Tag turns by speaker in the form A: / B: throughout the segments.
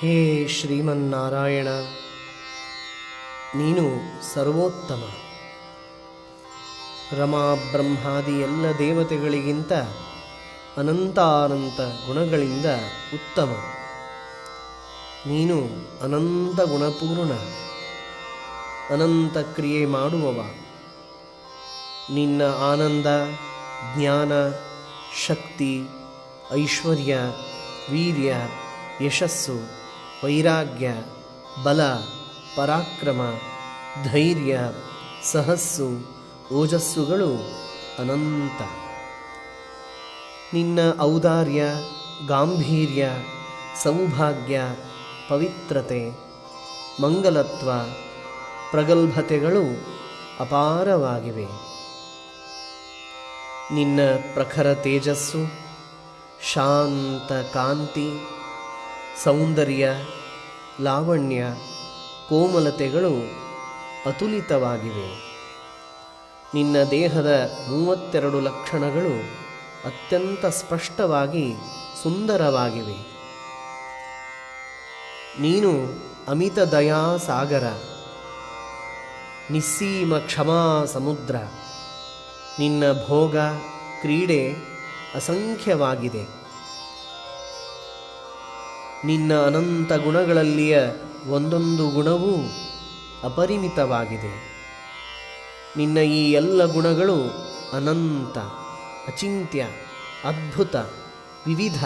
A: ಹೇ ಶ್ರೀಮನ್ನಾರಾಯಣ, ನೀನು ಸರ್ವೋತ್ತಮ. ರಮಾ ಬ್ರಹ್ಮಾದಿ ಎಲ್ಲ ದೇವತೆಗಳಿಗಿಂತ ಅನಂತಾನಂತ ಗುಣಗಳಿಂದ ಉತ್ತಮ. ನೀನು ಅನಂತ ಗುಣಪೂರ್ಣ, ಅನಂತ ಕ್ರಿಯೆ ಮಾಡುವವ. ನಿನ್ನ ಆನಂದ, ಜ್ಞಾನ, ಶಕ್ತಿ, ಐಶ್ವರ್ಯ, ವೀರ್ಯ, ಯಶಸ್ಸು ವೈರಾಗ್ಯ, ಬಲ, ಪರಾಕ್ರಮ, ಧೈರ್ಯ, ಸಹಸ್ಸು, ಓಜಸ್ಸುಗಳು ಅನಂತ. ನಿನ್ನ ಔದಾರ್ಯ, ಗಾಂಭೀರ್ಯ, ಸೌಭಾಗ್ಯ, ಪವಿತ್ರತೆ, ಮಂಗಲತ್ವ, ಪ್ರಗಲ್ಭತೆಗಳು ಅಪಾರವಾಗಿವೆ. ನಿನ್ನ ಪ್ರಖರ ತೇಜಸ್ಸು, ಶಾಂತ ಕಾಂತಿ ಸೌಂದರ್ಯ, ಲಾವಣ್ಯ, ಕೋಮಲತೆಗಳು ಅತುಲಿತವಾಗಿವೆ. ನಿನ್ನ ದೇಹದ ಮೂವತ್ತೆರಡು ಲಕ್ಷಣಗಳು ಅತ್ಯಂತ ಸ್ಪಷ್ಟವಾಗಿ ಸುಂದರವಾಗಿವೆ. ನೀನು ಅಮಿತ ದಯಾ ಸಾಗರ, ನಿಸ್ಸೀಮ ಕ್ಷಮಾ ಸಮುದ್ರ. ನಿನ್ನ ಭೋಗ, ಕ್ರೀಡೆ ಅಸಂಖ್ಯವಾಗಿದೆ. ನಿನ್ನ ಅನಂತ ಗುಣಗಳಲ್ಲಿಯ ಒಂದೊಂದು ಗುಣವೂ ಅಪರಿಮಿತವಾಗಿದೆ. ನಿನ್ನ ಈ ಎಲ್ಲ ಗುಣಗಳು ಅನಂತ, ಅಚಿಂತ್ಯ, ಅದ್ಭುತ, ವಿವಿಧ,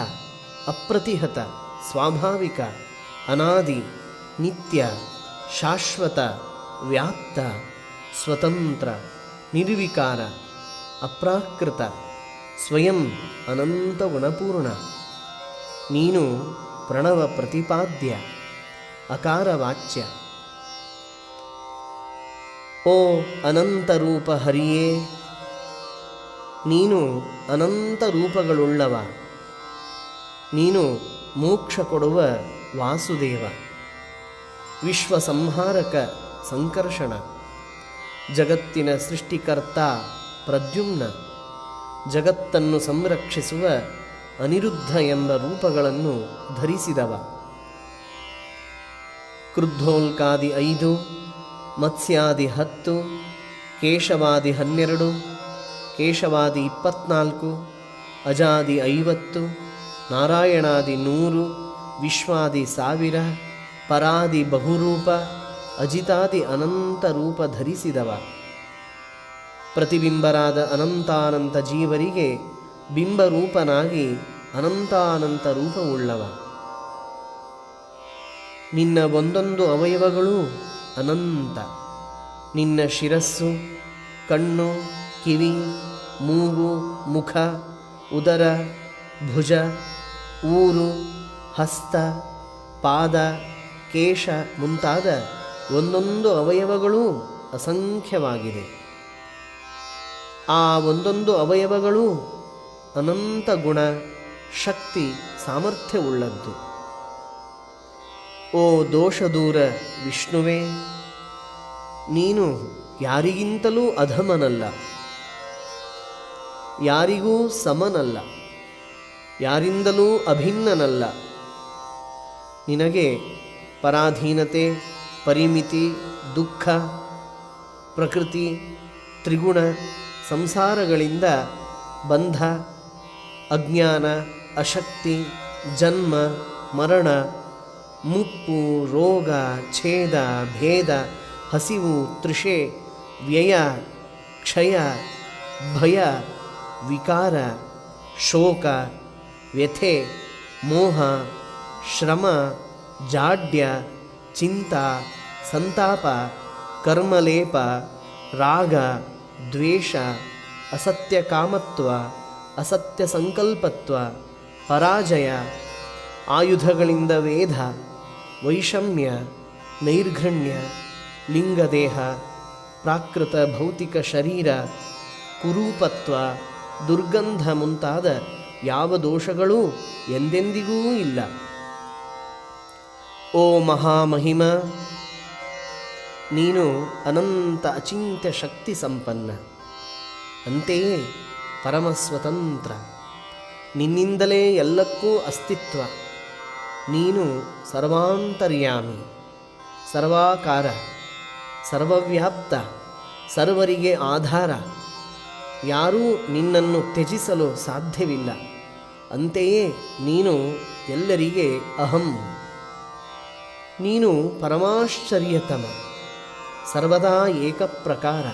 A: ಅಪ್ರತಿಹತ, ಸ್ವಾಭಾವಿಕ, ಅನಾದಿ, ನಿತ್ಯ, ಶಾಶ್ವತ, ವ್ಯಾಪ್ತ, ಸ್ವತಂತ್ರ, ನಿರ್ವಿಕಾರ, ಅಪ್ರಾಕೃತ, ಸ್ವಯಂ ಅನಂತ ಗುಣಪೂರ್ಣ. ನೀನು ಪ್ರಣವ ಪ್ರತಿಪಾದ್ಯ ಅಕಾರವಾಚ್ಯ ಓ ಅನಂತ ರೂಪ ಹರಿಯೇ, ನೀನು ಅನಂತ ರೂಪಗಳುಳ್ಳವ, ನೀನು ಮೋಕ್ಷ ಕೊಡುವ ವಾಸುದೇವ. ವಿಶ್ವ ಸಂಹಾರಕ ಸಂಕರ್ಷಣ, ಜಗತ್ತಿನ ಸೃಷ್ಟಿಕರ್ತ ಪ್ರದ್ಯುಮ್ನ, ಜಗತ್ತನ್ನು ಸಂರಕ್ಷಿಸುವ ಅನಿರುದ್ಧ ಎಂಬ ರೂಪಗಳನ್ನು ಧರಿಸಿದವ. ಕ್ರುದ್ಧೋಲ್ಕಾದಿ ಐದು, ಮತ್ಸ್ಯಾದಿ ಹತ್ತು, ಕೇಶವಾದಿ ಹನ್ನೆರಡು, ಕೇಶವಾದಿ ಇಪ್ಪತ್ನಾಲ್ಕು, ಅಜಾದಿ ಐವತ್ತು, ನಾರಾಯಣಾದಿ ನೂರು, ವಿಶ್ವಾದಿ ಸಾವಿರ, ಪರಾದಿ ಬಹುರೂಪ, ಅಜಿತಾದಿ ಅನಂತ ರೂಪ ಧರಿಸಿದವ. ಪ್ರತಿಬಿಂಬರಾದ ಅನಂತಾನಂತ ಜೀವರಿಗೆ ಬಿಂಬರೂಪನಾಗಿ ಅನಂತಾನಂತ ರೂಪವುಳ್ಳವ. ನಿನ್ನ ಒಂದೊಂದು ಅವಯವಗಳು ಅನಂತ. ನಿನ್ನ ಶಿರಸ್ಸು, ಕಣ್ಣು, ಕಿವಿ, ಮೂಗು, ಮುಖ, ಉದರ, ಭುಜ, ಊರು, ಹಸ್ತ, ಪಾದ, ಕೇಶ ಮುಂತಾದ ಒಂದೊಂದು ಅವಯವಗಳೂ ಅಸಂಖ್ಯವಾಗಿದೆ. ಆ ಒಂದೊಂದು ಅವಯವಗಳೂ ಅನಂತ ಗುಣ ಶಕ್ತಿ ಸಾಮರ್ಥ್ಯವುಳ್ಳದ್ದು. ಓ ದೋಷದೂರ ವಿಷ್ಣುವೇ, ನೀನು ಯಾರಿಗಿಂತಲೂ ಅಧಮನಲ್ಲ. ಯಾರಿಗೂ ಸಮನಲ್ಲ. ಯಾರಿಂದಲೂ ಅಭಿನ್ನನಲ್ಲ. ನಿನಗೆ ಪರಾಧೀನತೆ, ಪರಿಮಿತಿ, ದುಃಖ, ಪ್ರಕೃತಿ, ತ್ರಿಗುಣ, ಸಂಸಾರಗಳಿಂದ ಬಂಧ, ಅಜ್ಞಾನ ಅಶಕ್ತಿ, ಜನ್ಮ, ಮರಣ, ಮುಪ್ಪು, ರೋಗ, ಛೇದ, ಭೇದ, ಹಸಿವು, ತೃಷೆ, ವ್ಯಯ, ಕ್ಷಯ, ಭಯ, ವಿಕಾರ, ಶೋಕ, ವ್ಯಥೆ, ಮೋಹ, ಶ್ರಮ, ಜಾಡ್ಯ, ಚಿಂತ, ಸಂತಾಪ, ಕರ್ಮಲೇಪ, ರಾಗ, ದ್ವೇಷ, ಅಸತ್ಯ ಕಾಮತ್ವ, ಅಸತ್ಯ ಸಂಕಲ್ಪತ್ವ ಪರಾಜಯ, ಆಯುಧಗಳಿಂದ ವೇಧ, ವೈಷಮ್ಯ, ನೈರ್ಘಣ್ಯ, ಲಿಂಗದೇಹ, ಪ್ರಾಕೃತ ಭೌತಿಕ ಶರೀರ, ಕುರೂಪತ್ವ, ದುರ್ಗಂಧ ಮುಂತಾದ ಯಾವ ದೋಷಗಳೂ ಎಂದೆಂದಿಗೂ ಇಲ್ಲ. ಓ ಮಹಾಮಹಿಮ, ನೀನು ಅನಂತ ಅಚಿಂತ್ಯ ಶಕ್ತಿ ಸಂಪನ್ನ, ಅಂತೆಯೇ ಪರಮ ಸ್ವತಂತ್ರ. ನಿನ್ನಿಂದಲೇ ಎಲ್ಲಕ್ಕೂ ಅಸ್ತಿತ್ವ. ನೀನು ಸರ್ವಾಂತರ್ಯಾಮಿ, ಸರ್ವಾಕಾರ, ಸರ್ವವ್ಯಾಪ್ತ, ಸರ್ವರಿಗೆ ಆಧಾರ. ಯಾರೂ ನಿನ್ನನ್ನು ತ್ಯಜಿಸಲು ಸಾಧ್ಯವಿಲ್ಲ. ಅಂತೆಯೇ ನೀನು ಎಲ್ಲರಿಗೆ ಅಹಂ. ನೀನು ಪರಮಾಶ್ಚರ್ಯತಮ, ಸರ್ವದಾ ಏಕಪ್ರಕಾರ.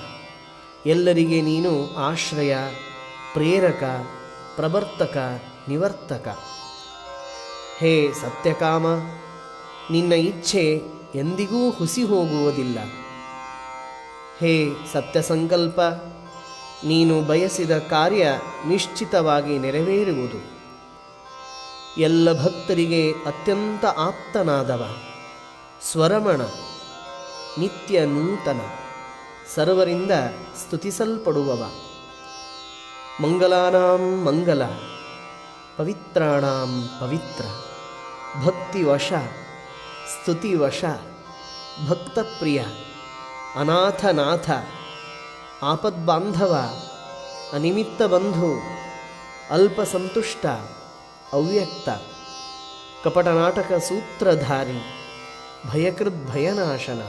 A: ಎಲ್ಲರಿಗೆ ನೀನು ಆಶ್ರಯ, ಪ್ರೇರಕ ಪ್ರವರ್ತಕ, ನಿವರ್ತಕ. ಹೇ ಸತ್ಯಕಾಮ, ನಿನ್ನ ಇಚ್ಛೆ ಎಂದಿಗೂ ಹುಸಿ ಹೋಗುವುದಿಲ್ಲ. ಹೇ ಸತ್ಯಸಂಕಲ್ಪ, ನೀನು ಬಯಸಿದ ಕಾರ್ಯ ನಿಶ್ಚಿತವಾಗಿ ನೆರವೇರುವುದು. ಎಲ್ಲ ಭಕ್ತರಿಗೆ ಅತ್ಯಂತ ಆಪ್ತನಾದವ. ಸ್ವರಮಣ, ನಿತ್ಯ ನೂತನ. ಸರ್ವರಿಂದ ಸ್ತುತಿಸಲ್ಪಡುವವ. ಮಂಗಲಾನಾಂ ಮಂಗಲ, ಪವಿತ್ರಾಣಾಂ ಪವಿತ್ರ, ಭಕ್ತಿವಶ, ಸ್ತುತಿವಶ, ಭಕ್ತಪ್ರಿಯ, ಅನಾಥನಾಥ, ಆಪದ್ಬಾಂಧವ ಅನಿಮಿತ್ತ ಬಂಧು ಅಲ್ಪಸಂತುಷ್ಟ, ಅವ್ಯಕ್ತ, ಕಪಟನಾಟಕ ಸೂತ್ರಧಾರಿ ಭಯಕೃದ್ ಭಯನಾಶನ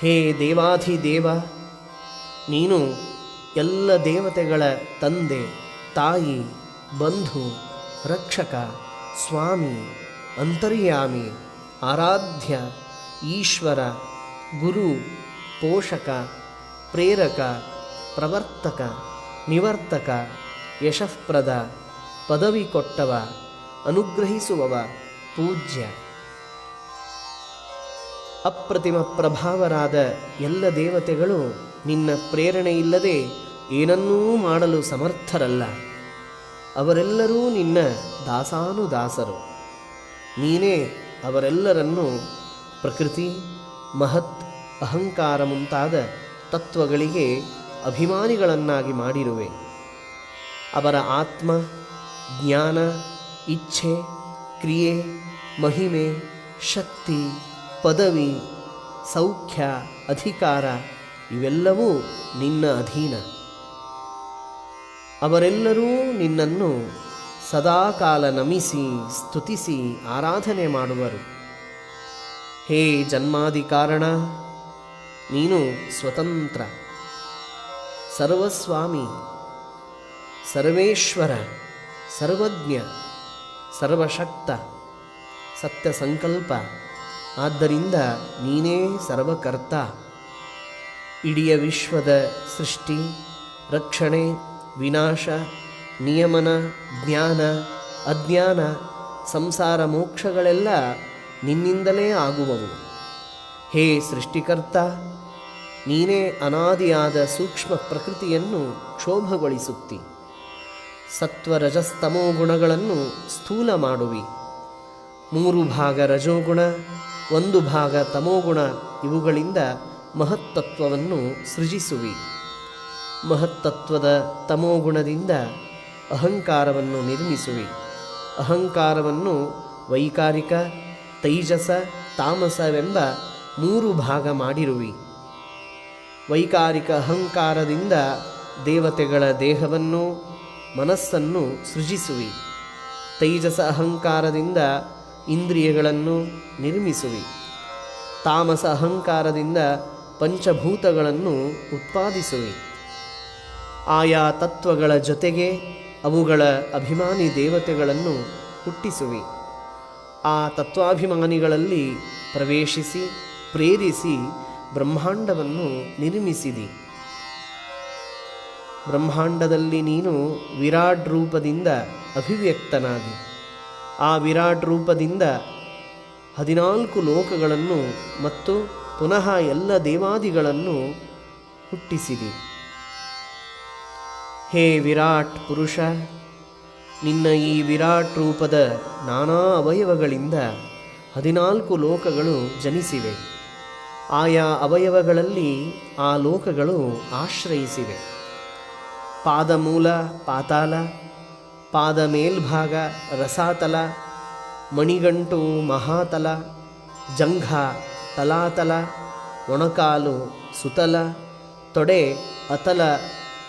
A: ಹೇ ದೇವಾಧಿದೇವ, ನೀನು ಎಲ್ಲ ದೇವತೆಗಳ ತಂದೆ, ತಾಯಿ, ಬಂಧು, ರಕ್ಷಕ, ಸ್ವಾಮಿ, ಅಂತರ್ಯಾಮಿ, ಆರಾಧ್ಯ, ಈಶ್ವರ, ಗುರು, ಪೋಷಕ, ಪ್ರೇರಕ, ಪ್ರವರ್ತಕ, ನಿವರ್ತಕ, ಯಶಃಪ್ರದ, ಪದವಿ ಕೊಟ್ಟವ, ಅನುಗ್ರಹಿಸುವವ, ಪೂಜ್ಯ. ಅಪ್ರತಿಮ ಪ್ರಭಾವರಾದ ಎಲ್ಲ ದೇವತೆಗಳು ನಿನ್ನ ಪ್ರೇರಣೆಯಿಲ್ಲದೆ ಏನನ್ನೂ ಮಾಡಲು ಸಮರ್ಥರಲ್ಲ. ಅವರೆಲ್ಲರೂ ನಿನ್ನ ದಾಸಾನುದಾಸರು. ನೀನೇ ಅವರೆಲ್ಲರನ್ನು ಪ್ರಕೃತಿ, ಮಹತ್, ಅಹಂಕಾರ ಮುಂತಾದ ತತ್ವಗಳಿಗೆ ಅಭಿಮಾನಿಗಳನ್ನಾಗಿ ಮಾಡಿರುವೆ. ಅವರ ಆತ್ಮ, ಜ್ಞಾನ, ಇಚ್ಛೆ, ಕ್ರಿಯೆ, ಮಹಿಮೆ, ಶಕ್ತಿ, ಪದವಿ, ಸೌಖ್ಯ, ಅಧಿಕಾರ ಇವೆಲ್ಲವೂ ನಿನ್ನ ಅಧೀನ. ಅವರೆಲ್ಲರೂ ನಿನ್ನನ್ನು ಸದಾಕಾಲ ನಮಿಸಿ, ಸ್ತುತಿಸಿ, ಆರಾಧನೆ ಮಾಡುವರು. ಹೇ ಜನ್ಮಾದಿ ಕಾರಣ ನೀನು ಸ್ವತಂತ್ರ. ಸರ್ವಸ್ವಾಮಿ, ಸರ್ವೇಶ್ವರ, ಸರ್ವಜ್ಞ, ಸರ್ವಶಕ್ತ ಸತ್ಯ ಸಂಕಲ್ಪ ಆದ್ದರಿಂದ ನೀನೇ ಸರ್ವಕರ್ತ. ಇಡೀ ವಿಶ್ವದ ಸೃಷ್ಟಿ, ರಕ್ಷಣೆ, ವಿನಾಶ, ನಿಯಮನ, ಜ್ಞಾನ, ಅಜ್ಞಾನ, ಸಂಸಾರ ಮೋಕ್ಷಗಳೆಲ್ಲ ನಿನ್ನಿಂದಲೇ ಆಗುವವು. ಹೇ ಸೃಷ್ಟಿಕರ್ತ, ನೀನೇ ಅನಾದಿಯಾದ ಸೂಕ್ಷ್ಮ ಪ್ರಕೃತಿಯನ್ನು ಕ್ಷೋಭಗೊಳಿಸುತ್ತಿ. ಸತ್ವರಜಸ್ತಮೋ ಗುಣಗಳನ್ನು ಸ್ಥೂಲ ಮಾಡುವಿ. ಮೂರು ಭಾಗ ರಜೋಗುಣ, ಒಂದು ಭಾಗ ತಮೋಗುಣ ಇವುಗಳಿಂದ ಮಹತ್ತತ್ವವನ್ನು ಸೃಜಿಸುವಿ. ಮಹತ್ತತ್ವದ ತಮೋಗುಣದಿಂದ ಅಹಂಕಾರವನ್ನು ನಿರ್ಮಿಸುವಿ. ಅಹಂಕಾರವನ್ನು ವೈಕಾರಿಕ, ತೈಜಸ, ತಾಮಸವೆಂಬ ಮೂರು ಭಾಗ ಮಾಡಿರುವಿ. ವೈಕಾರಿಕ ಅಹಂಕಾರದಿಂದ ದೇವತೆಗಳ ದೇಹವನ್ನು, ಮನಸ್ಸನ್ನು ಸೃಜಿಸುವಿ. ತೈಜಸ ಅಹಂಕಾರದಿಂದ ಇಂದ್ರಿಯಗಳನ್ನು ನಿರ್ಮಿಸುವಿ. ತಾಮಸ ಅಹಂಕಾರದಿಂದ ಪಂಚಭೂತಗಳನ್ನು ಉತ್ಪಾದಿಸುವೆ. ಆಯಾ ತತ್ವಗಳ ಜೊತೆಗೆ ಅವುಗಳ ಅಭಿಮಾನಿ ದೇವತೆಗಳನ್ನು ಹುಟ್ಟಿಸುವೆ. ಆ ತತ್ವಾಭಿಮಾನಿಗಳಲ್ಲಿ ಪ್ರವೇಶಿಸಿ, ಪ್ರೇರಿಸಿ ಬ್ರಹ್ಮಾಂಡವನ್ನು ನಿರ್ಮಿಸಿದಿ. ಬ್ರಹ್ಮಾಂಡದಲ್ಲಿ ನೀನು ವಿರಾಟ್ ರೂಪದಿಂದ ಅಭಿವ್ಯಕ್ತನಾದಿ ಆ ವಿರಾಟ್ ರೂಪದಿಂದ ಹದಿನಾಲ್ಕು ಲೋಕಗಳನ್ನು ಮತ್ತು ಪುನಃ ಎಲ್ಲ ದೇವಾದಿಗಳನ್ನು ಹುಟ್ಟಿಸಿದಿ. ಹೇ ವಿರಾಟ್ ಪುರುಷ, ನಿನ್ನ ಈ ವಿರಾಟ್ ರೂಪದ ನಾನಾ ಅವಯವಗಳಿಂದ ಹದಿನಾಲ್ಕು ಲೋಕಗಳು ಜನಿಸಿವೆ. ಆಯಾ ಅವಯವಗಳಲ್ಲಿ ಆ ಲೋಕಗಳು ಆಶ್ರಯಿಸಿವೆ. ಪಾದಮೂಲ ಪಾತಾಲ ಪಾದ ಮೇಲ್ಭಾಗ ರಸಾತಲ, ಮಣಿಗಂಟು, ಮಹಾತಲ, ಜಂಘ ತಲಾತಲ, ಒಣಕಾಲು ಸುತಲ, ತೊಡೆ ಅತಲ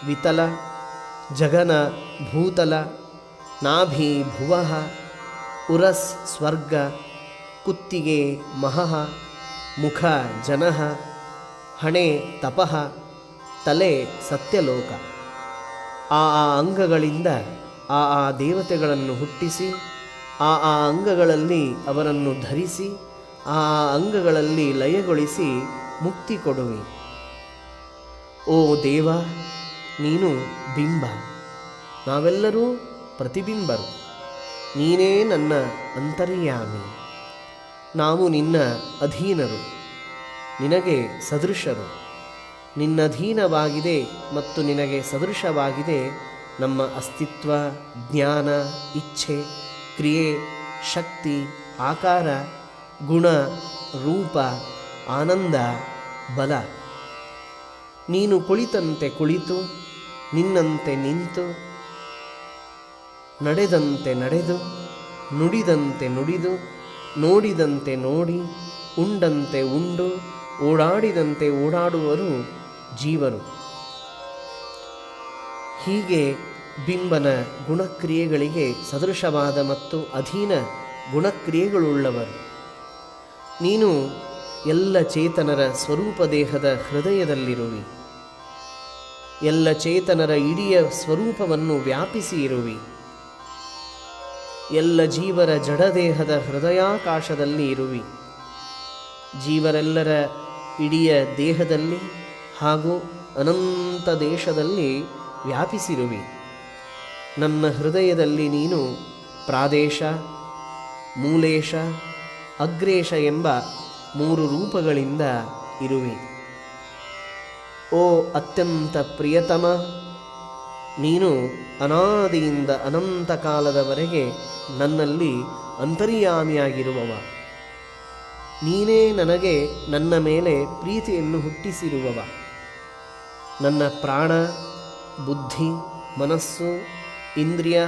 A: ವಿತಲ, ಜಗನ ಭೂತಲ, ನಾಭಿ ಭುವ, ಉರಸ್ ಸ್ವರ್ಗ, ಕುತ್ತಿಗೆ ಮಹಃ, ಮುಖ ಜನಃ, ಹಣೆ ತಪಃ, ತಲೆ ಸತ್ಯಲೋಕ. ಆ ಆ ಅಂಗಗಳಿಂದ ಆ ಆ ದೇವತೆಗಳನ್ನು ಹುಟ್ಟಿಸಿ, ಆ ಆ ಅಂಗಗಳಲ್ಲಿ ಅವರನ್ನು ಧರಿಸಿ ಆ ಅಂಗಗಳಲ್ಲಿ ಲಯಗೊಳಿಸಿ ಮುಕ್ತಿ ಕೊಡುವೆ. ಓ ದೇವ, ನೀನು ಬಿಂಬ. ನಾವೆಲ್ಲರೂ ಪ್ರತಿಬಿಂಬರು. ನೀನೇ ನನ್ನ ಅಂತರ್ಯಾಮಿ. ನಾವು ನಿನ್ನ ಅಧೀನರು. ನಿನಗೆ ಸದೃಶರು. ನಿನ್ನಧೀನವಾಗಿದೆ ಮತ್ತು ನಿನಗೆ ಸದೃಶವಾಗಿದೆ ನಮ್ಮ ಅಸ್ತಿತ್ವ, ಜ್ಞಾನ, ಇಚ್ಛೆ, ಕ್ರಿಯೆ, ಶಕ್ತಿ, ಆಕಾರ ಗುಣ, ರೂಪ, ಆನಂದ, ಬಲ. ನೀನು ಕುಳಿತಂತೆ ಕುಳಿತು, ನಿನ್ನಂತೆ ನಿಂತು, ನಡೆದಂತೆ ನಡೆದು, ನುಡಿದಂತೆ ನುಡಿದು, ನೋಡಿದಂತೆ ನೋಡಿ, ಉಂಡಂತೆ ಉಂಡು, ಓಡಾಡಿದಂತೆ ಓಡಾಡುವರು ಜೀವರು. ಹೀಗೆ ಬಿಂಬನ ಗುಣಕ್ರಿಯೆಗಳಿಗೆ ಸದೃಶವಾದ ಮತ್ತು ಅಧೀನ ಗುಣಕ್ರಿಯೆಗಳುಳ್ಳವರು. ನೀನು ಎಲ್ಲ ಚೇತನರ ಸ್ವರೂಪ ದೇಹದ ಹೃದಯದಲ್ಲಿರುವಿ. ಎಲ್ಲ ಚೇತನರ ಇಡೀ ಸ್ವರೂಪವನ್ನು ವ್ಯಾಪಿಸಿ ಇರುವಿ ಎಲ್ಲ ಜೀವರ ಜಡದೇಹದ ಹೃದಯಾಕಾಶದಲ್ಲಿ ಇರುವಿ. ಜೀವರೆಲ್ಲರ ಇಡೀ ದೇಹದಲ್ಲಿ ಹಾಗೂ ಅನಂತ ದೇಶದಲ್ಲಿ ವ್ಯಾಪಿಸಿರುವಿ. ನನ್ನ ಹೃದಯದಲ್ಲಿ ನೀನು ಪ್ರಾದೇಶ, ಮೂಲೇಶ ಅಗ್ರೇಶ ಎಂಬ ಮೂರು ರೂಪಗಳಿಂದ ಇರುವಿ. ಓ ಅತ್ಯಂತ ಪ್ರಿಯತಮ, ನೀನು ಅನಾದಿಯಿಂದ ಅನಂತ ಕಾಲದವರೆಗೆ ನನ್ನಲ್ಲಿ ಅಂತರ್ಯಾಮಿಯಾಗಿರುವವ. ನೀನೇ ನನಗೆ ನನ್ನ ಮೇಲೆ ಪ್ರೀತಿಯನ್ನು ಹುಟ್ಟಿಸಿರುವವ. ನನ್ನ ಪ್ರಾಣ, ಬುದ್ಧಿ, ಮನಸ್ಸು, ಇಂದ್ರಿಯ,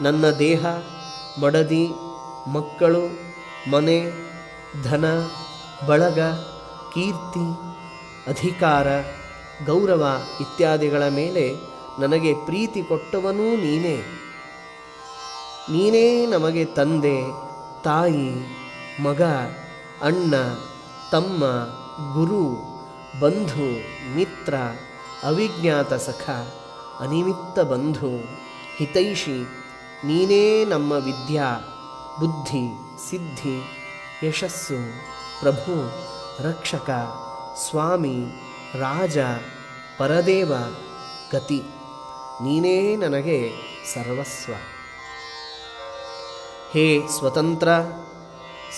A: ನನ್ನ ದೇಹ, ಮಡದಿ, ಮಕ್ಕಳು ಮನೆ, ಧನ, ಬಳಗ, ಕೀರ್ತಿ, ಅಧಿಕಾರ, ಗೌರವ ಇತ್ಯಾದಿಗಳ ಮೇಲೆ ನನಗೆ ಪ್ರೀತಿ ಕೊಟ್ಟವನೂ ನೀನೇ. ನೀನೇ ನಮಗೆ ತಂದೆ, ತಾಯಿ, ಮಗ, ಅಣ್ಣ, ತಮ್ಮ, ಗುರು, ಬಂಧು, ಮಿತ್ರ, ಅವಿಜ್ಞಾತ ಸಖ, ಅನಿಮಿತ್ತ ಬಂಧು, ಹಿತೈಷಿ, ನೀನೇ ನಮ್ಮ ವಿದ್ಯಾ, ಬುದ್ಧಿ. ಸಿದ್ಧಿ, ಯಶಸ್ಸು, ಪ್ರಭು, ರಕ್ಷಕ, ಸ್ವಾಮಿ, ರಾಜ, ಪರದೇವ, ಗತಿ. ನೀನೇ ನನಗೆ ಸರ್ವಸ್ವ. ಹೇ ಸ್ವತಂತ್ರ,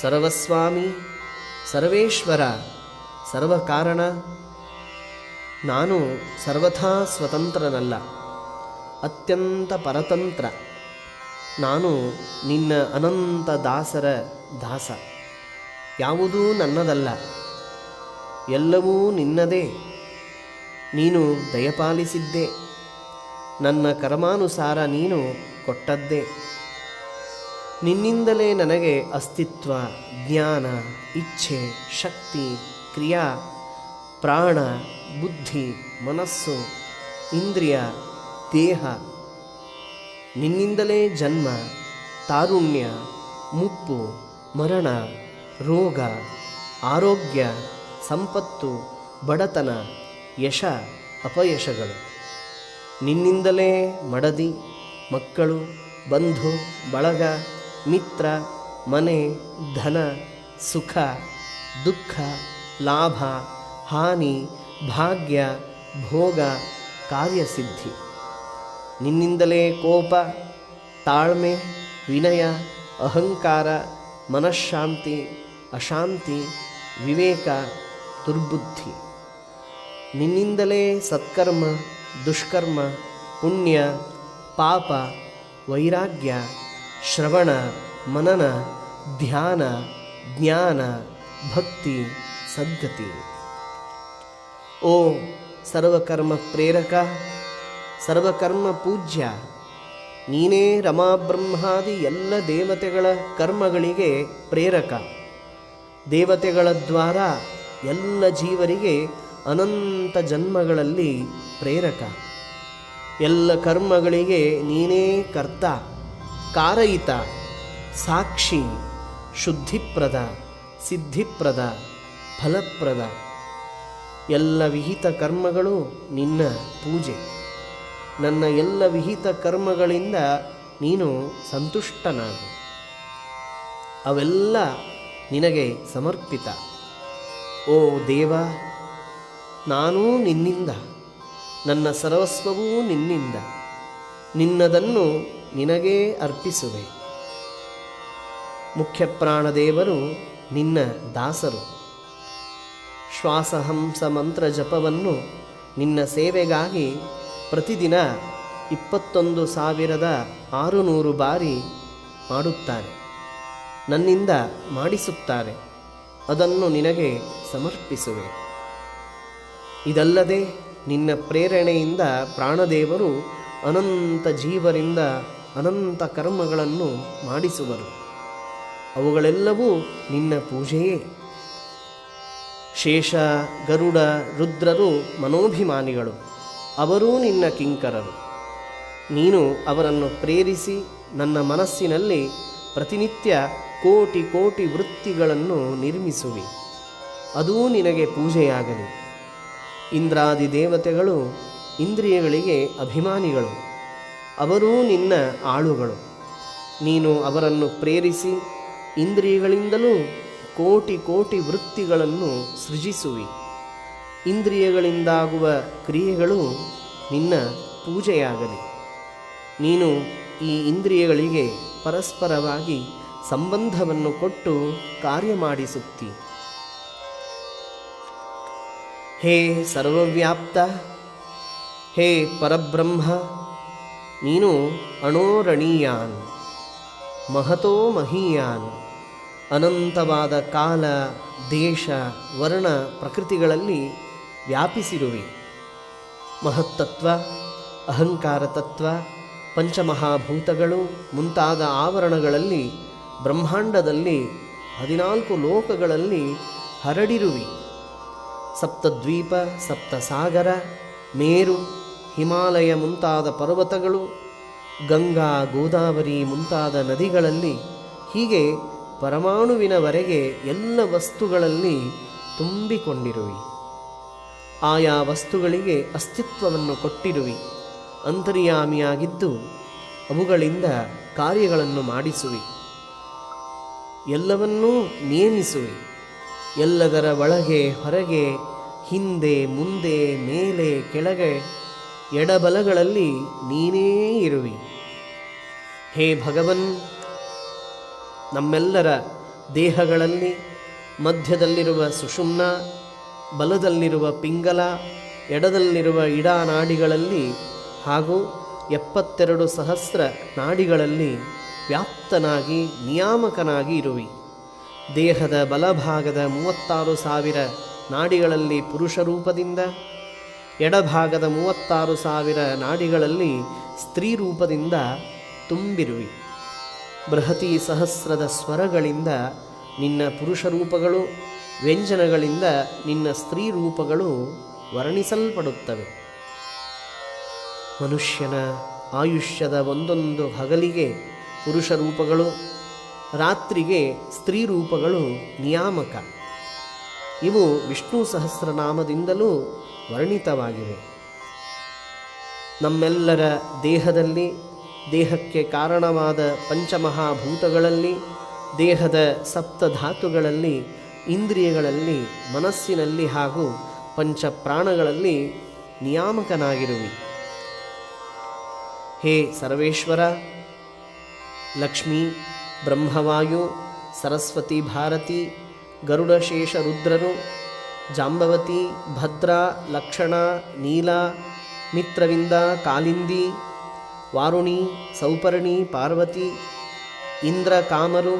A: ಸರ್ವಸ್ವಾಮಿ, ಸರ್ವೇಶ್ವರ, ಸರ್ವಕಾರಣ. ನಾನು ಸರ್ವಥಾ ಸ್ವತಂತ್ರನಲ್ಲ, ಅತ್ಯಂತ ಪರತಂತ್ರ. ನಾನು ನಿನ್ನ ಅನಂತ ದಾಸರ ದಾಸ. ಯಾವುದೂ ನನ್ನದಲ್ಲ. ಎಲ್ಲವೂ ನಿನ್ನದೇ. ನೀನು ದಯಪಾಲಿಸಿದ್ದೆ. ನನ್ನ ಕರ್ಮಾನುಸಾರ ನೀನು ಕೊಟ್ಟದ್ದೇ. ನಿನ್ನಿಂದಲೇ ನನಗೆ ಅಸ್ತಿತ್ವ, ಜ್ಞಾನ, ಇಚ್ಛೆ, ಶಕ್ತಿ, ಕ್ರಿಯಾ, ಪ್ರಾಣ, ಬುದ್ಧಿ, ಮನಸ್ಸು, ಇಂದ್ರಿಯ, ದೇಹ ನಿನ್ನಿಂದಲೇ ಜನ್ಮ, ತಾರುಣ್ಯ, ಮುಪ್ಪು, ಮರಣ, ರೋಗ, ಆರೋಗ್ಯ, ಸಂಪತ್ತು, ಬಡತನ, ಯಶ, ಅಪಯಶಗಳು. ನಿನ್ನಿಂದಲೇ ಮಡದಿ, ಮಕ್ಕಳು, ಬಂಧು, ಬಳಗ, ಮಿತ್ರ, ಮನೆ, ಧನ, ಸುಖ, ದುಃಖ, ಲಾಭ, ಹಾನಿ, ಭಾಗ್ಯ, ಭೋಗ, ಕಾರ್ಯಸಿದ್ಧಿ. ನಿನ್ನಿಂದಲೇ ಕೋಪ, ತಾಳ್ಮೆ, ವಿನಯ, ಅಹಂಕಾರ, ಮನಃಶಾಂತಿ, ಅಶಾಂತಿ, ವಿವೇಕ, ದುರ್ಬುದ್ಧಿ. ನಿನ್ನಿಂದಲೇ ಸತ್ಕರ್ಮ, ದುಷ್ಕರ್ಮ, ಪುಣ್ಯ, ಪಾಪ, ವೈರಾಗ್ಯ, ಶ್ರವಣ, ಮನನ, ಧ್ಯಾನ, ಜ್ಞಾನ, ಭಕ್ತಿ, ಸದ್ಗತಿ. ಓ ಸರ್ವಕರ್ಮ ಪ್ರೇರಕ ಸರ್ವಕರ್ಮ ಪೂಜ್ಯ. ನೀನೇ ರಮಾಬ್ರಹ್ಮಾದಿ ಎಲ್ಲ ದೇವತೆಗಳ ಕರ್ಮಗಳಿಗೆ ಪ್ರೇರಕ. ದೇವತೆಗಳ ದ್ವಾರ ಎಲ್ಲ ಜೀವರಿಗೆ ಅನಂತ ಜನ್ಮಗಳಲ್ಲಿ ಪ್ರೇರಕ. ಎಲ್ಲ ಕರ್ಮಗಳಿಗೆ ನೀನೇ ಕರ್ತ, ಕಾರಯಿತ, ಸಾಕ್ಷಿ, ಶುದ್ಧಿಪ್ರದ, ಸಿದ್ಧಿಪ್ರದ, ಫಲಪ್ರದ. ಎಲ್ಲ ವಿಹಿತ ಕರ್ಮಗಳು ನಿನ್ನ ಪೂಜೆ. ನನ್ನ ಎಲ್ಲ ವಿಹಿತ ಕರ್ಮಗಳಿಂದ ನೀನು ಸಂತುಷ್ಟನಾಗು. ಅವೆಲ್ಲ ನಿನಗೆ ಸಮರ್ಪಿತ. ಓ ದೇವ, ನಾನೂ ನಿನ್ನಿಂದ, ನನ್ನ ಸರ್ವಸ್ವವೂ ನಿನ್ನಿಂದ, ನಿನ್ನದನ್ನು ನಿನಗೇ ಅರ್ಪಿಸುವೆ. ಮುಖ್ಯ ಪ್ರಾಣದೇವರು ನಿನ್ನ ದಾಸರು. ಶ್ವಾಸಹಂಸ ಮಂತ್ರ ಜಪವನ್ನು ನಿನ್ನ ಸೇವೆಗಾಗಿ ಪ್ರತಿದಿನ ಇಪ್ಪತ್ತೊಂದು ಸಾವಿರದ ಆರುನೂರು ಬಾರಿ ಮಾಡುತ್ತಾರೆ. ನನ್ನಿಂದ ಮಾಡಿಸುತ್ತಾರೆ. ಅದನ್ನು ನಿನಗೆ ಸಮರ್ಪಿಸುವೆ. ಇದಲ್ಲದೆ ನಿನ್ನ ಪ್ರೇರಣೆಯಿಂದ ಪ್ರಾಣದೇವರು ಅನಂತ ಜೀವರಿಂದ ಅನಂತ ಕರ್ಮಗಳನ್ನು ಮಾಡಿಸುವರು. ಅವುಗಳೆಲ್ಲವೂ ನಿನ್ನ ಪೂಜೆಯೇ. ಶೇಷ, ಗರುಡ, ರುದ್ರರು ಮನೋಭಿಮಾನಿಗಳು. ಅವರೂ ನಿನ್ನ ಕಿಂಕರರು. ನೀನು ಅವರನ್ನು ಪ್ರೇರಿಸಿ ನನ್ನ ಮನಸ್ಸಿನಲ್ಲಿ ಪ್ರತಿನಿತ್ಯ ಕೋಟಿ ಕೋಟಿ ವೃತ್ತಿಗಳನ್ನು ನಿರ್ಮಿಸುವಿ. ಅದೂ ನಿನಗೆ ಪೂಜೆಯಾಗಲಿ. ಇಂದ್ರಾದಿ ದೇವತೆಗಳು ಇಂದ್ರಿಯಗಳಿಗೆ ಅಭಿಮಾನಿಗಳು. ಅವರೂ ನಿನ್ನ ಆಳುಗಳು. ನೀನು ಅವರನ್ನು ಪ್ರೇರಿಸಿ ಇಂದ್ರಿಯಗಳಿಂದಲೂ ಕೋಟಿ ಕೋಟಿ ವೃತ್ತಿಗಳನ್ನು ಸೃಜಿಸುವಿ. ಇಂದ್ರಿಯಗಳಿಂದಾಗುವ ಕ್ರಿಯೆಗಳು ನಿನ್ನ ಪೂಜೆಯಾಗಲಿ. ನೀನು ಈ ಇಂದ್ರಿಯಗಳಿಗೆ ಪರಸ್ಪರವಾಗಿ ಸಂಬಂಧವನ್ನು ಕೊಟ್ಟು ಕಾರ್ಯ ಮಾಡಿಸುತ್ತಿ ಹೇ ಸರ್ವವ್ಯಾಪ್ತ, ಹೇ ಪರಬ್ರಹ್ಮ, ನೀನು ಅಣೋರಣೀಯಾನ್ ಮಹತೋ ಮಹೀಯಾನ್, ಅನಂತವಾದ ಕಾಲ, ದೇಶ, ವರ್ಣ, ಪ್ರಕೃತಿಗಳಲ್ಲಿ ವ್ಯಾಪಿಸಿರುವಿ. ಮಹತ್ತತ್ವ ಅಹಂಕಾರ ತತ್ವ ಪಂಚಮಹಾಭೂತಗಳು ಮುಂತಾದ ಆವರಣಗಳಲ್ಲಿ, ಬ್ರಹ್ಮಾಂಡದಲ್ಲಿ ಹದಿನಾಲ್ಕು ಲೋಕಗಳಲ್ಲಿ ಹರಡಿರುವಿ. ಸಪ್ತದ್ವೀಪ, ಸಪ್ತಸಾಗರ, ಮೇರು, ಹಿಮಾಲಯ ಮುಂತಾದ ಪರ್ವತಗಳು, ಗಂಗಾ, ಗೋದಾವರಿ ಮುಂತಾದ ನದಿಗಳಲ್ಲಿ ಹೀಗೆ ಪರಮಾಣುವಿನವರೆಗೆ ಎಲ್ಲ ವಸ್ತುಗಳಲ್ಲಿ ತುಂಬಿಕೊಂಡಿರುವಿ. ಆಯಾ ವಸ್ತುಗಳಿಗೆ ಅಸ್ತಿತ್ವವನ್ನು ಕೊಟ್ಟಿರುವಿ. ಅಂತರ್ಯಾಮಿಯಾಗಿದ್ದು ಅವುಗಳಿಂದ ಕಾರ್ಯಗಳನ್ನು ಮಾಡಿಸುವಿ. ಎಲ್ಲವನ್ನೂ ನೇಮಿಸುವಿ ಎಲ್ಲದರ ಒಳಗೆ ಹೊರಗೆ, ಹಿಂದೆ, ಮುಂದೆ, ಮೇಲೆ, ಕೆಳಗೆ, ಎಡಬಲಗಳಲ್ಲಿ ನೀನೇ ಇರುವಿ. ಹೇ ಭಗವನ್, ನಮ್ಮೆಲ್ಲರ ದೇಹಗಳಲ್ಲಿ ಮಧ್ಯದಲ್ಲಿರುವ ಸುಷುಮ್ನ ಬಲದಲ್ಲಿರುವ ಪಿಂಗಲ, ಎಡದಲ್ಲಿರುವ ಇಡಾನಾಡಿಗಳಲ್ಲಿ ಹಾಗೂ ಎಪ್ಪತ್ತೆರಡು ಸಹಸ್ರ ನಾಡಿಗಳಲ್ಲಿ ವ್ಯಾಪ್ತನಾಗಿ ನಿಯಾಮಕನಾಗಿ ಇರುವಿ. ದೇಹದ ಬಲಭಾಗದ ಮೂವತ್ತಾರು ಸಾವಿರ ನಾಡಿಗಳಲ್ಲಿ ಪುರುಷ ರೂಪದಿಂದ ಎಡಭಾಗದ ಮೂವತ್ತಾರು ಸಾವಿರ ನಾಡಿಗಳಲ್ಲಿ ಸ್ತ್ರೀ ರೂಪದಿಂದ ತುಂಬಿರುವಿ. ಬೃಹತಿ ಸಹಸ್ರದ ಸ್ವರಗಳಿಂದ ನಿನ್ನ ಪುರುಷ ರೂಪಗಳು ವ್ಯಂಜನಗಳಿಂದ ನಿನ್ನ ಸ್ತ್ರೀ ರೂಪಗಳು ವರ್ಣಿಸಲ್ಪಡುತ್ತವೆ. ಮನುಷ್ಯನ ಆಯುಷ್ಯದ ಒಂದೊಂದು ಹಗಲಿಗೆ ಪುರುಷ ರೂಪಗಳು, ರಾತ್ರಿಗೆ ಸ್ತ್ರೀ ರೂಪಗಳು ನಿಯಾಮಕ. ಇವು ವಿಷ್ಣು ಸಹಸ್ರನಾಮದಿಂದಲೂ ವರ್ಣಿತವಾಗಿವೆ. ನಮ್ಮೆಲ್ಲರ ದೇಹದಲ್ಲಿ, ದೇಹಕ್ಕೆ ಕಾರಣವಾದ ಪಂಚಮಹಾಭೂತಗಳಲ್ಲಿ, ದೇಹದ ಸಪ್ತಧಾತುಗಳಲ್ಲಿ ಇಂದ್ರಿಯಗಳಲ್ಲಿ, ಮನಸ್ಸಿನಲ್ಲಿ ಹಾಗೂ ಪಂಚಪ್ರಾಣಗಳಲ್ಲಿ ನಿಯಾಮಕನಾಗಿರುವಿ. ಹೇ ಸರ್ವೇಶ್ವರ, ಲಕ್ಷ್ಮೀ, ಬ್ರಹ್ಮವಾಯು, ಸರಸ್ವತಿ ಭಾರತಿ, ಗರುಡಶೇಷ ರುದ್ರರು ಜಾಂಬವತಿ, ಭದ್ರಾ, ಲಕ್ಷಣ, ನೀಲ, ಮಿತ್ರವಿಂದ ಕಾಲಿಂದಿ, ವಾರುಣಿ, ಸೌಪರ್ಣಿ, ಪಾರ್ವತಿ ಇಂದ್ರ ಕಾಮರು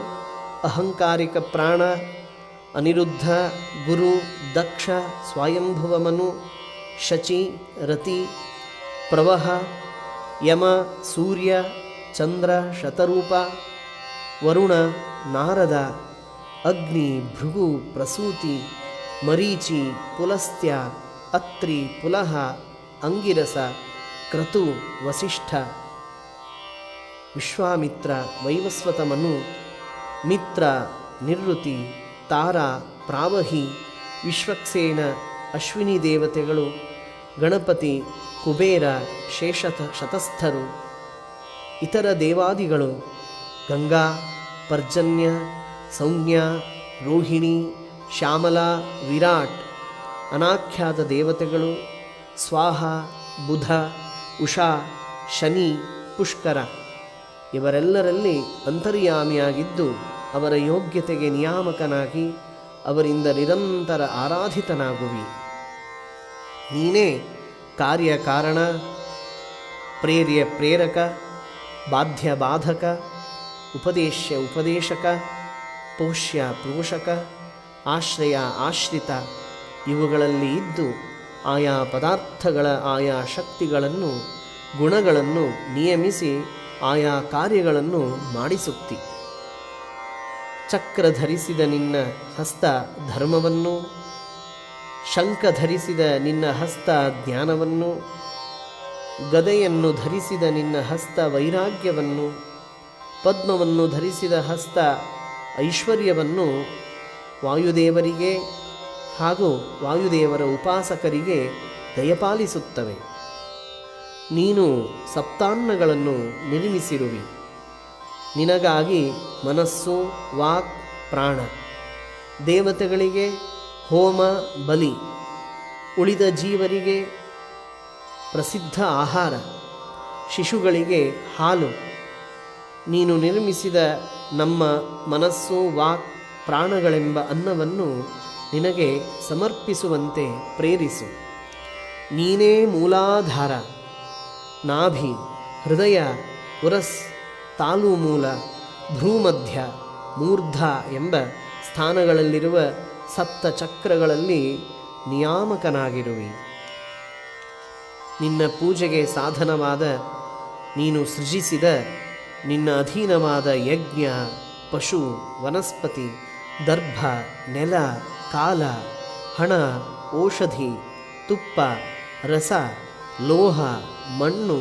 A: ಅಹಂಕಾರಿಕ ಪ್ರಾಣ ಅನಿರುದ್ಧ, ಗುರು, ದಕ್ಷ, ಸ್ವಯಂಭುವಮನು, ಶಚಿ, ರತಿ, ಪ್ರವಹ, ಯಮ, ಸೂರ್ಯ, ಚಂದ್ರ, ಶತರೂಪ, ವರುಣ, ನಾರದ, ಅಗ್ನಿ, ಭೃಗು, ಪ್ರಸೂತಿ, ಮರೀಚಿ, ಪುಲಸ್ತ್ಯ, ಅತ್ರಿ, ಪುಲಹ, ಅಂಗಿರಸ, ಕ್ರತು, ವಸಿಷ್ಠ. ವಿಶ್ವಾಮಿತ್ರ, ವೈವಸ್ವತಮನು, ಮಿತ್ರ ನಿವೃತ್ತಿ ತಾರ ಪ್ರಾವಹಿ ವಿಶ್ವಕ್ಸೇನ ಅಶ್ವಿನಿ ದೇವತೆಗಳು ಗಣಪತಿ ಕುಬೇರ ಶೇಷತ ಶತಸ್ಥರು ಇತರ ದೇವಾದಿಗಳು ಗಂಗಾ, ಪರ್ಜನ್ಯ ಸೌಜ್ಞ ರೋಹಿಣಿ, ಶ್ಯಾಮಲ, ವಿರಾಟ್, ಅನಾಖ್ಯಾತ ದೇವತೆಗಳು ಸ್ವಾಹ, ಬುಧ, ಉಷಾ, ಶನಿ, ಪುಷ್ಕರ. ಇವರೆಲ್ಲರಲ್ಲಿ ಅಂತರ್ಯಾಮಿಯಾಗಿದ್ದು ಅವರ ಯೋಗ್ಯತೆಗೆ ನಿಯಾಮಕನಾಗಿ ಅವರಿಂದ ನಿರಂತರ ಆರಾಧಿತನಾಗುವಿ. ನೀನೇ ಕಾರ್ಯಕಾರಣ ಪ್ರೇರ್ಯ ಪ್ರೇರಕ, ಬಾಧ್ಯ ಬಾಧಕ, ಉಪದೇಶ್ಯ ಉಪದೇಶಕ, ಪೋಷ್ಯ ಪೋಷಕ, ಆಶ್ರಯ ಆಶ್ರಿತ, ಇವುಗಳಲ್ಲಿ ಇದ್ದು ಆಯಾ ಪದಾರ್ಥಗಳ ಆಯಾ ಶಕ್ತಿಗಳನ್ನು, ಗುಣಗಳನ್ನು ನಿಯಮಿಸಿ ಆಯಾ ಕಾರ್ಯಗಳನ್ನು ಮಾಡಿಸುತ್ತಿ. ಚಕ್ರ ಧರಿಸಿದ ನಿನ್ನ ಹಸ್ತ ಧರ್ಮವನ್ನು, ಶಂಖ ಧರಿಸಿದ ನಿನ್ನ ಹಸ್ತ ಜ್ಞಾನವನ್ನು, ಗದೆಯನ್ನು ಧರಿಸಿದ ನಿನ್ನ ಹಸ್ತ ವೈರಾಗ್ಯವನ್ನು, ಪದ್ಮವನ್ನು ಧರಿಸಿದ ಹಸ್ತ ಐಶ್ವರ್ಯವನ್ನು ವಾಯುದೇವರಿಗೆ ಹಾಗೂ ವಾಯುದೇವರ ಉಪಾಸಕರಿಗೆ ದಯಪಾಲಿಸುತ್ತವೆ. ನೀನು ಸಪ್ತಾನ್ನಗಳನ್ನು ನಿರ್ಮಿಸಿರುವಿ. ನಿನಗಾಗಿ ಮನಸ್ಸು, ವಾಕ್, ಪ್ರಾಣ. ದೇವತೆಗಳಿಗೆ ಹೋಮ, ಬಲಿ. ಉಳಿದ ಜೀವರಿಗೆ ಪ್ರಸಿದ್ಧ ಆಹಾರ. ಶಿಶುಗಳಿಗೆ ಹಾಲು. ನೀನು ನಿರ್ಮಿಸಿದ ನಮ್ಮ ಮನಸ್ಸು, ವಾಕ್, ಪ್ರಾಣಗಳೆಂಬ ಅನ್ನವನ್ನು ನಿನಗೆ ಸಮರ್ಪಿಸುವಂತೆ ಪ್ರೇರಿಸು. ನೀನೇ ಮೂಲಾಧಾರ, ನಾಭಿ, ಹೃದಯ, ಉರಸ್ ತಾಲುಮೂಲ, ಭ್ರೂಮಧ್ಯ, ಮೂರ್ಧ ಎಂಬ ಸ್ಥಾನಗಳಲ್ಲಿರುವ ಸಪ್ತ ಚಕ್ರಗಳಲ್ಲಿ ನಿಯಾಮಕನಾಗಿರುವಿ. ನಿನ್ನ ಪೂಜೆಗೆ ಸಾಧನವಾದ, ನೀನು ಸೃಜಿಸಿದ ನಿನ್ನ ಅಧೀನವಾದ ಯಜ್ಞ, ಪಶು, ವನಸ್ಪತಿ, ದರ್ಭ, ನೆಲ, ಕಾಲ, ಹಣ, ಔಷಧಿ, ತುಪ್ಪ, ರಸ, ಲೋಹ, ಮಣ್ಣು,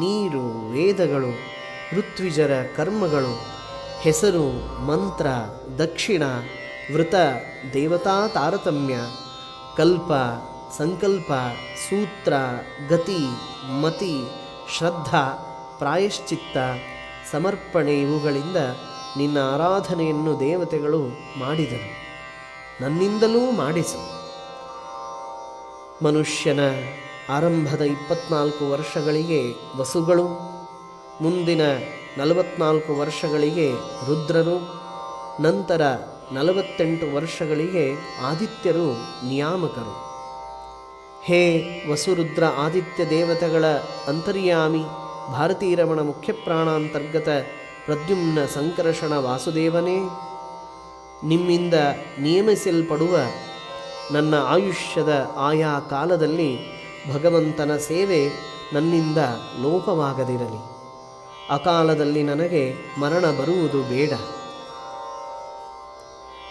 A: ನೀರು, ವೇದಗಳು. ಋತ್ವಿಜರ ಕರ್ಮಗಳು, ಹೆಸರು, ಮಂತ್ರ, ದಕ್ಷಿಣ, ವೃತ, ದೇವತಾ ತಾರತಮ್ಯ, ಕಲ್ಪ, ಸಂಕಲ್ಪ, ಸೂತ್ರ, ಗತಿ, ಮತಿ, ಶ್ರದ್ಧಾ, ಪ್ರಾಯಶ್ಚಿತ್ತ, ಸಮರ್ಪಣೆ ಇವುಗಳಿಂದ ನಿನ್ನ ಆರಾಧನೆಯನ್ನು ದೇವತೆಗಳು ಮಾಡಿದರು. ನನ್ನಿಂದಲೂ ಮಾಡಿಸು. ಮನುಷ್ಯನ ಆರಂಭದ ಇಪ್ಪತ್ನಾಲ್ಕು ವರ್ಷಗಳಿಗೆ ವಸುಗಳು. ಮುಂದಿನ ನಲವತ್ನಾಲ್ಕು ವರ್ಷಗಳಿಗೆ ರುದ್ರರು, ನಂತರ ನಲವತ್ತೆಂಟು ವರ್ಷಗಳಿಗೆ ಆದಿತ್ಯರು ನಿಯಾಮಕರು. ಹೇ ವಸುರುದ್ರ ಆದಿತ್ಯ ದೇವತೆಗಳ ಅಂತರ್ಯಾಮಿ, ಭಾರತೀರಮಣ ಮುಖ್ಯ ಪ್ರಾಣಾಂತರ್ಗತ ಪ್ರದ್ಯುಮ್ನ ಸಂಕರ್ಷಣ ವಾಸುದೇವನೇ, ನಿಮ್ಮಿಂದ ನಿಯಮಿಸಲ್ಪಡುವ ನನ್ನ ಆಯುಷ್ಯದ ಆಯಾ ಕಾಲದಲ್ಲಿ ಭಗವಂತನ ಸೇವೆ ನನ್ನಿಂದ ಲೋಪವಾಗದಿರಲಿ. ಅಕಾಲದಲ್ಲಿ ನನಗೆ ಮರಣ ಬರುವುದು ಬೇಡ.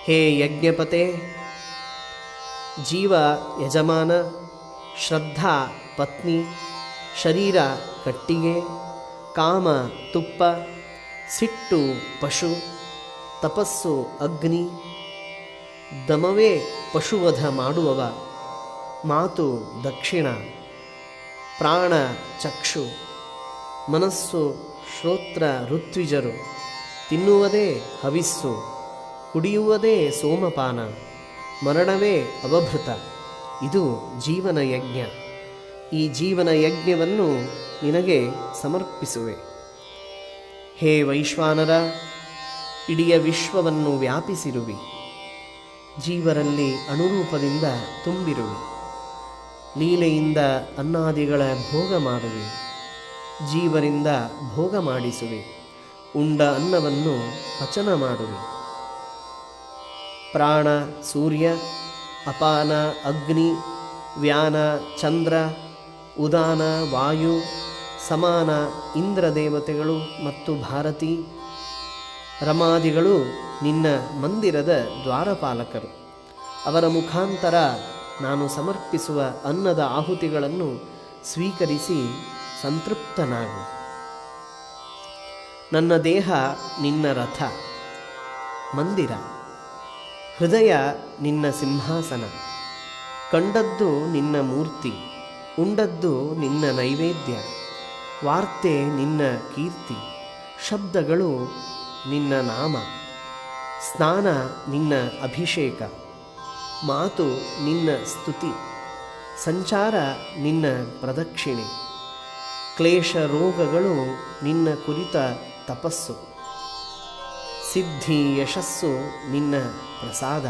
A: ಹೇ ಯಜ್ಞಪತೆ, ಜೀವ ಯಜಮಾನ, ಶ್ರದ್ಧಾ ಪತ್ನಿ, ಶರೀರ ಕಟ್ಟಿಗೆ, ಕಾಮ ತುಪ್ಪ, ಸಿಟ್ಟು ಪಶು, ತಪಸ್ಸು ಅಗ್ನಿ, ದಮವೇ ಪಶುವಧ ಮಾಡುವವ, ಮಾತು ದಕ್ಷಿಣ, ಪ್ರಾಣ ಚಕ್ಷು, ಮನಸ್ಸು ಶ್ರೋತ್ರ ಋತ್ವಿಜರು, ತಿನ್ನುವುದೇ ಹವಿಸ್ಸು, ಕುಡಿಯುವುದೇ ಸೋಮಪಾನ, ಮರಣವೇ ಅವಭೃತ. ಇದು ಜೀವನ ಯಜ್ಞ ಈ ಜೀವನ ಯಜ್ಞವನ್ನು ನಿನಗೆ ಸಮರ್ಪಿಸುವೆ. ಹೇ ವೈಶ್ವಾನರ, ಇಡೀ ವಿಶ್ವವನ್ನು ವ್ಯಾಪಿಸಿರುವಿ. ಜೀವರಲ್ಲಿ ಅನುರೂಪದಿಂದ ತುಂಬಿರುವಿ. ಲೀಲೆಯಿಂದ ಅನ್ನಾದಿಗಳ ಭೋಗ ಮಾಡುವೆ. ಜೀವರಿಂದ ಭೋಗ ಮಾಡಿಸುವೆ. ಉಂಡ ಅನ್ನವನ್ನು ಪಚನ ಮಾಡುವೆ. ಪ್ರಾಣ, ಸೂರ್ಯ, ಅಪಾನ, ಅಗ್ನಿ, ವ್ಯಾನ, ಚಂದ್ರ, ಉದಾನ, ವಾಯು, ಸಮಾನ ಇಂದ್ರ ದೇವತೆಗಳು ಮತ್ತು ಭಾರತಿ, ರಮಾದಿಗಳು ನಿನ್ನ ಮಂದಿರದ ದ್ವಾರಪಾಲಕರು. ಅವರ ಮುಖಾಂತರ ನಾನು ಸಮರ್ಪಿಸುವ ಅನ್ನದ ಆಹುತಿಗಳನ್ನು ಸ್ವೀಕರಿಸಿ ಸಂತೃಪ್ತನಾಗು. ನನ್ನ ದೇಹ ನಿನ್ನ ರಥ. ಮಂದಿರ. ಹೃದಯ ನಿನ್ನ ಸಿಂಹಾಸನ. ಕಂಡದ್ದು ನಿನ್ನ ಮೂರ್ತಿ. ಉಂಡದ್ದು ನಿನ್ನ ನೈವೇದ್ಯ. ವಾರ್ತೆ ನಿನ್ನ ಕೀರ್ತಿ. ಶಬ್ದಗಳು ನಿನ್ನ ನಾಮ. ಸ್ನಾನ ನಿನ್ನ ಅಭಿಷೇಕ. ಮಾತು ನಿನ್ನ ಸ್ತುತಿ. ಸಂಚಾರ ನಿನ್ನ ಪ್ರದಕ್ಷಿಣೆ. ಕ್ಲೇಶ ರೋಗಗಳು ನಿನ್ನ ಕುರಿತ ತಪಸ್ಸು. ಸಿದ್ಧಿ ಯಶಸ್ಸು ನಿನ್ನ ಪ್ರಸಾದ.